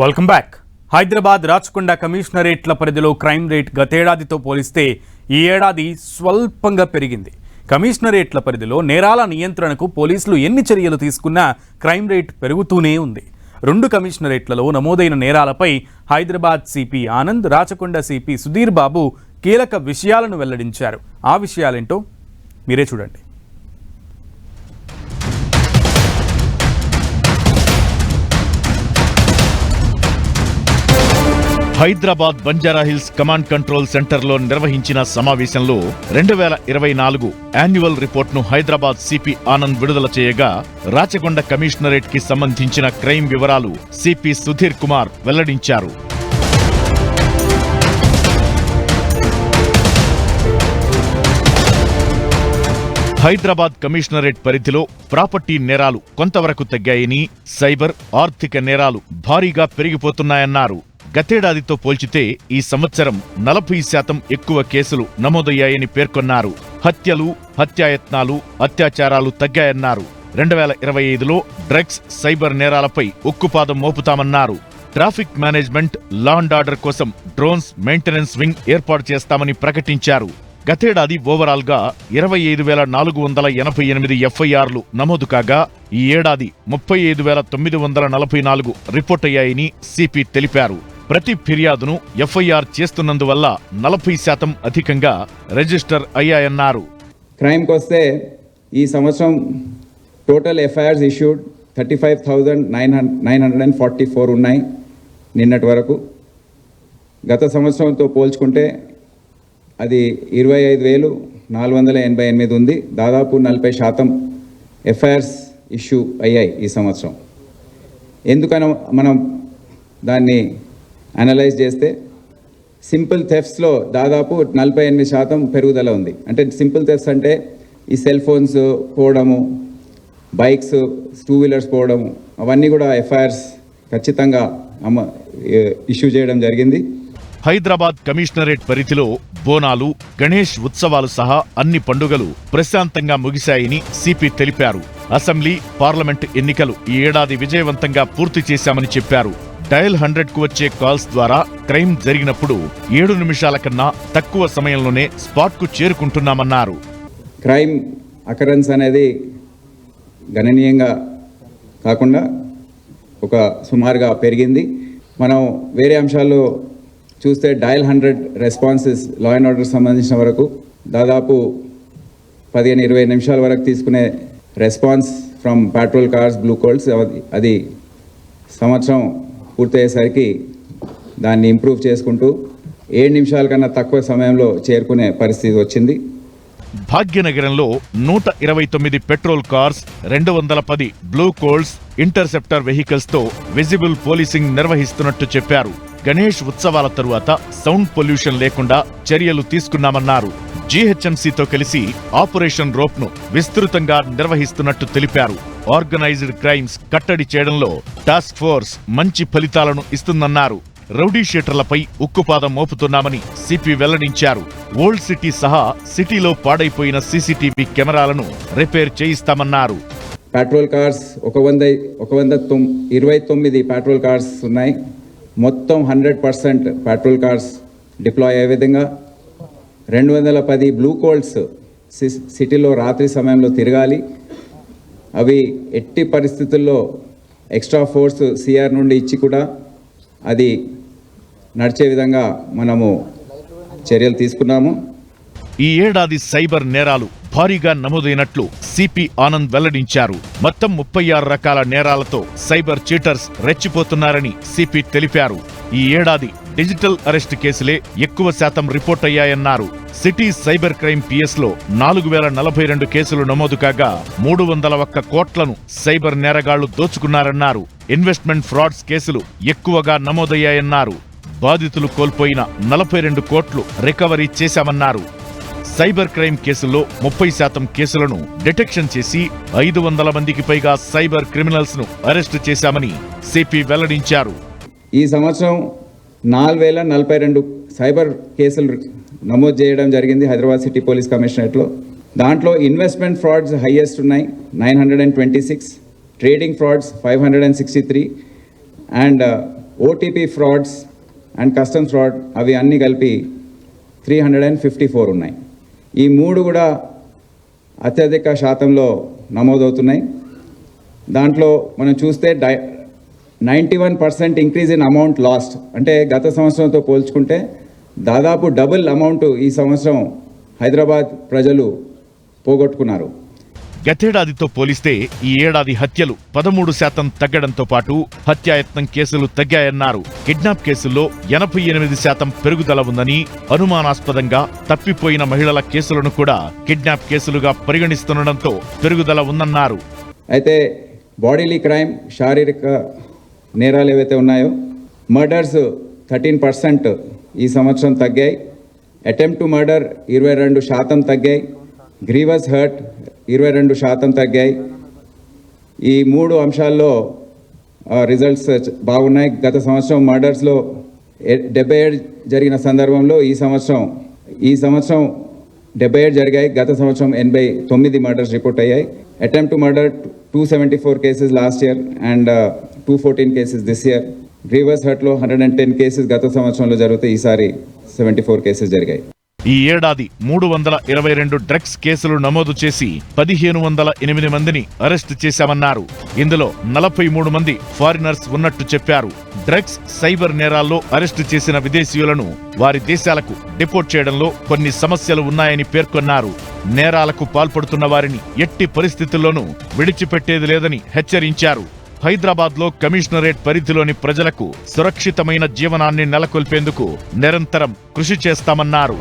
Welcome back Hyderabad Rachakonda కమిషనరేట్ల పరిధిలో crime rate గతేడాదితో పోలిస్తే ఈ ఏడాది స్వల్పంగా పెరిగింది. కమిషనరేట్ల పరిధిలో నేరాల నియంత్రణకు పోలీసులు ఎన్ని చర్యలు తీసుకున్నా క్రైమ్ రేట్ పెరుగుతూనే ఉంది. రెండు కమిషనరేట్లలో నమోదైన నేరాలపై హైదరాబాద్ సిపి ఆనంద్ రాచకొండ సిపి సుధీర్ బాబు కీలక విషయాలను వెల్లడించారు. ఆ విషయాలేంటో మీరే చూడండి. హైదరాబాద్ బంజారాహిల్స్ కమాండ్ కంట్రోల్ సెంటర్లో నిర్వహించిన సమావేశంలో రెండు వేల ఇరవై నాలుగు యాన్యువల్ రిపోర్ట్ను హైదరాబాద్ సిపి ఆనంద్ విడుదల చేయగా రాచకొండ కమిషనరేట్కి సంబంధించిన క్రైమ్ వివరాలు సిపి సుధీర్ కుమార్ వెల్లడించారు. హైదరాబాద్ కమిషనరేట్ పరిధిలో ప్రాపర్టీ నేరాలు కొంతవరకు తగ్గాయని సైబర్ ఆర్థిక నేరాలు భారీగా పెరిగిపోతున్నాయన్నారు. గతేడాదితో పోల్చితే ఈ సంవత్సరం నలభై శాతం ఎక్కువ కేసులు నమోదయ్యాయని పేర్కొన్నారు. హత్యలు హత్యాయత్నాలు అత్యాచారాలు తగ్గాయన్నారు. రెండు వేల ఇరవై ఐదులో డ్రగ్స్ సైబర్ నేరాలపై ఉక్కుపాదం మోపుతామన్నారు. Traffic management law and order కోసం డ్రోన్స్ మెయింటెనెన్స్ వింగ్ ఏర్పాటు చేస్తామని ప్రకటించారు. గతేడాది ఓవరాల్గా ఇరవై ఐదు వేల నాలుగు వందల ఎనభై ఎనిమిది ఎఫ్ఐఆర్లు నమోదు కాగా ఈ ఏడాది ముప్పై ఐదు వేల తొమ్మిది వందల నలభై నాలుగు రిపోర్ట్ అయ్యాయని సిపి తెలిపారు. ప్రతి ఫిర్యాదును ఎఫ్ఐఆర్ చేస్తున్నందువల్ల నలభై శాతం అధికంగా రిజిస్టర్ అయ్యాయన్నారు. క్రైమ్కి వస్తే ఈ సంవత్సరం total FIRs issued thirty five thousand nine nine hundred and forty four ఉన్నాయి నిన్నటి వరకు. గత సంవత్సరంతో పోల్చుకుంటే అది ఇరవై ఐదు వేలు నాలుగు వందల ఎనభై ఎనిమిది ఉంది. దాదాపు నలభై శాతం ఎఫ్ఐఆర్స్ ఇష్యూ అయ్యాయి ఈ సంవత్సరం. ఎందుకన మనం దాన్ని అనలైజ్ చేస్తే సింపుల్ థెఫ్ట్స్లో దాదాపు నలభై ఎనిమిది శాతం పెరుగుదల ఉంది. అంటే సింపుల్ థెఫ్ట్స్ అంటే ఈ సెల్ ఫోన్స్ పోవడము బైక్స్ టూ వీలర్స్ పోవడము అవన్నీ కూడా ఎఫ్ఐఆర్స్ ఖచ్చితంగా అమ్మ ఇష్యూ చేయడం జరిగింది. హైదరాబాద్ కమిషనరేట్ పరిధిలో బోనాలు గణేష్ ఉత్సవాలు సహా అన్ని పండుగలు ప్రశాంతంగా ముగిశాయని సిపి తెలిపారు. అసెంబ్లీ పార్లమెంట్ ఎన్నికలు ఈ ఏడాది విజయవంతంగా పూర్తి చేశామని చెప్పారు. డయల్ హండ్రెడ్కు వచ్చే కాల్స్ ద్వారా క్రైమ్ జరిగినప్పుడు ఏడు నిమిషాల కన్నా తక్కువ సమయంలోనే స్పాట్కు చేరుకుంటున్నామన్నారు. క్రైమ్ అకరెన్స్ అనేది గణనీయంగా కాకుండా ఒక సుమారుగా పెరిగింది. మనం వేరే అంశాల్లో చూస్తే dial hundred responses law and order సంబంధించిన వరకు దాదాపు పదిహేను ఇరవై నిమిషాల వరకు తీసుకునే response from petrol cars blue colts అది సంవత్సరం పూర్తయ్యేసరికి దాన్ని ఇంప్రూవ్ చేసుకుంటూ ఏడు నిమిషాల కన్నా తక్కువ సమయంలో చేరుకునే పరిస్థితి వచ్చింది. భాగ్యనగరంలో నూట ఇరవై తొమ్మిది పెట్రోల్ కార్స్ రెండు వందల పది బ్లూ కోల్డ్స్ ఇంటర్సెప్టర్ వెహికల్స్తో విజిబుల్ పోలీసింగ్ నిర్వహిస్తున్నట్టు చెప్పారు. గణేష్ ఉత్సవాల తరువాత సౌండ్ పొల్యూషన్ లేకుండా చర్యలు తీసుకున్నామన్నారు. జీహెచ్ఎంసీతో కలిసి ఆపరేషన్ రోప్ను విస్తృతంగా నిర్వహిస్తున్నట్టు తెలిపారు. ఆర్గనైజ్డ్ క్రైమ్స్ కట్టడి చేయడంలో టాస్క్ ఫోర్స్ మంచి ఫలితాలను ఇస్తుందన్నారు. రౌడీ షీటర్లపై ఉక్కుపాదం మోపుతున్నామని సిపి వెల్లడించారు. ఓల్డ్ సిటీ సహా సిటీలో పాడైపోయిన సీసీటీవీ కెమెరాలను రిపేర్ చేయిస్తామన్నారు. పెట్రోల్ కార్స్ ఒక వంద ఒక వంద తొమ్ ఇరవై తొమ్మిది పెట్రోల్ కార్స్ ఉన్నాయి. మొత్తం hundred percent petrol cars deploy అయ్యే విధంగా రెండు వందల పది బ్లూ కోల్డ్స్ సిటీలో రాత్రి సమయంలో తిరగాలి. అవి ఎట్టి పరిస్థితుల్లో ఎక్స్ట్రా ఫోర్స్ సిఆర్ నుండి ఇచ్చి కూడా అది నడిచే విధంగా మనము చర్యలు తీసుకున్నాము. ఈ ఏడాది సైబర్ నేరాలు భారీగా నమోదైనట్లు సిపి ఆనంద్ వెల్లడించారు. మొత్తం ముప్పై ఆరు రకాల నేరాలతో సైబర్ చీటర్స్ రెచ్చిపోతున్నారని సిపి తెలిపారు. ఈ ఏడాది డిజిటల్ అరెస్ట్ కేసులే ఎక్కువ శాతం రిపోర్ట్ అయ్యాయన్నారు. సిటీ సైబర్ క్రైమ్ పిఎస్లో నాలుగు వేల నలభై రెండు కేసులు నమోదు కాగా మూడు వందల ఒక్క కోట్లను సైబర్ నేరగాళ్ళు దోచుకున్నారన్నారు. ఇన్వెస్ట్మెంట్ ఫ్రాడ్స్ కేసులు ఎక్కువగా నమోదయ్యాయన్నారు. బాధితులు కోల్పోయిన నలభై రెండు కోట్లు రికవరీ చేశామన్నారు. సైబర్ క్రైమ్ కేసుల్లో ముప్పై శాతం కేసులను డిటెక్షన్ చేసి ఐదు వందల మందికి పైగా సైబర్ క్రిమినల్స్ను అరెస్టు చేశామని సిపి వెల్లడించారు. ఈ సంవత్సరం నాలుగు వేల నలభై రెండు సైబర్ కేసులు నమోదు చేయడం జరిగింది హైదరాబాద్ సిటీ పోలీస్ కమిషనరేట్లో. దాంట్లో ఇన్వెస్ట్మెంట్ ఫ్రాడ్స్ హైయెస్ట్ ఉన్నాయి nine hundred and twenty six trading frauds five hundred and sixty three and uh, OTP frauds and customs fraud అవి అన్నీ కలిపి three hundred and fifty four ఉన్నాయి. ఈ మూడు కూడా అత్యధిక శాతంలో నమోదవుతున్నాయి. దాంట్లో మనం చూస్తే die ninety one percent increase in amount lost. అంటే గత సంవత్సరంతో పోల్చుకుంటే దాదాపు డబుల్ అమౌంట్ ఈ సంవత్సరం హైదరాబాద్ ప్రజలు పోగొట్టుకున్నారు. గతేడాదితో పోలిస్తే ఈ ఏడాది హత్యలు పదమూడు శాతం తగ్గడంతో పాటు హత్యాయత్నం కేసులు తగ్గాయన్నారు. కిడ్నాప్ కేసుల్లో ఎనభై ఎనిమిది శాతం పెరుగుదల ఉందని అనుమానాస్పదంగా తప్పిపోయిన మహిళల కేసులను కూడా కిడ్నాప్ కేసులుగా పరిగణిస్తుండటంతో పెరుగుదల ఉందన్నారు. అయితే బాడీలీ క్రైమ్ శారీరక నేరాలు ఏవైతే ఉన్నాయో మర్డర్స్ థర్టీన్ పర్సెంట్ ఈ సంవత్సరం తగ్గాయి. అటెంప్ట్ టు మర్డర్ ఇరవై రెండు శాతం తగ్గాయి. గ్రీవస్ హర్ట్ ఇరవై రెండు శాతం తగ్గాయి. ఈ మూడు అంశాల్లో రిజల్ట్స్ బాగున్నాయి. గత సంవత్సరం మర్డర్స్లో డెబ్బై ఏడు జరిగిన సందర్భంలో ఈ సంవత్సరం ఈ సంవత్సరం డెబ్బై ఏడు జరిగాయి. గత సంవత్సరం ఎనభై తొమ్మిది మర్డర్స్ రిపోర్ట్ అయ్యాయి. Attempt to murder two seventy four cases last year and two fourteen cases this year grievous హర్ట్లో hundred and ten cases గత సంవత్సరంలో జరిగితే ఈసారి సెవెంటీ ఫోర్ కేసెస్ జరిగాయి. ఈ ఏడాది మూడు వందల ఇరవై రెండు డ్రగ్స్ కేసులు నమోదు చేసి పదిహేను వందల ఎనిమిది మందిని అరెస్టు చేశామన్నారు. ఇందులో నలభై మూడు మంది ఫారినర్స్ ఉన్నట్టు చెప్పారు. డ్రగ్స్ సైబర్ నేరాల్లో అరెస్టు చేసిన విదేశీయులను వారి దేశాలకు డిపోర్ట్ చేయడంలో కొన్ని సమస్యలు ఉన్నాయని పేర్కొన్నారు. నేరాలకు పాల్పడుతున్న వారిని ఎట్టి పరిస్థితుల్లోనూ విడిచిపెట్టేది లేదని హెచ్చరించారు. హైదరాబాద్లో కమిషనరేట్ పరిధిలోని ప్రజలకు సురక్షితమైన జీవనాన్ని నెలకొల్పేందుకు నిరంతరం కృషి చేస్తామన్నారు.